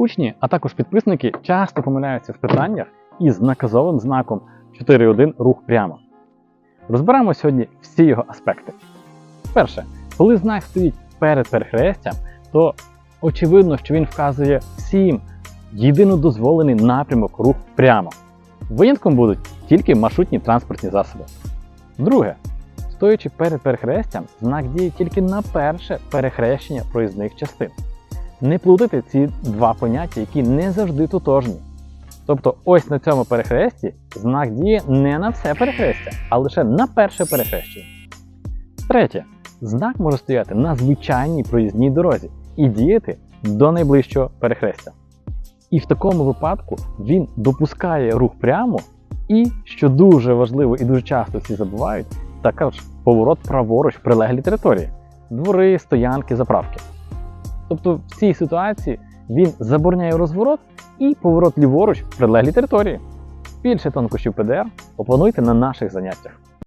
Учні, а також підписники часто помиляються в питаннях із наказовим знаком 4.1 рух прямо. Розберемо сьогодні всі його аспекти. Перше, коли знак стоїть перед перехрестям, то очевидно, що він вказує всім єдино дозволений напрямок рух прямо. Винятком будуть тільки маршрутні транспортні засоби. Друге, стоячи перед перехрестям, знак діє тільки на перше перехрещення проїзних частин. Не плутайте ці два поняття, які не завжди тотожні. Тобто, ось на цьому перехресті знак діє не на все перехрестя, а лише на перше перехрещення. Третє. Знак може стояти на звичайній проїзній дорозі і діяти до найближчого перехрестя. І в такому випадку він допускає рух прямо і, що дуже важливо і дуже часто всі забувають, також поворот праворуч в прилеглій території, двори, стоянки, заправки. Тобто в цій ситуації він забороняє розворот і поворот ліворуч в прилеглій території. Більше тонкощів ПДР опануйте на наших заняттях.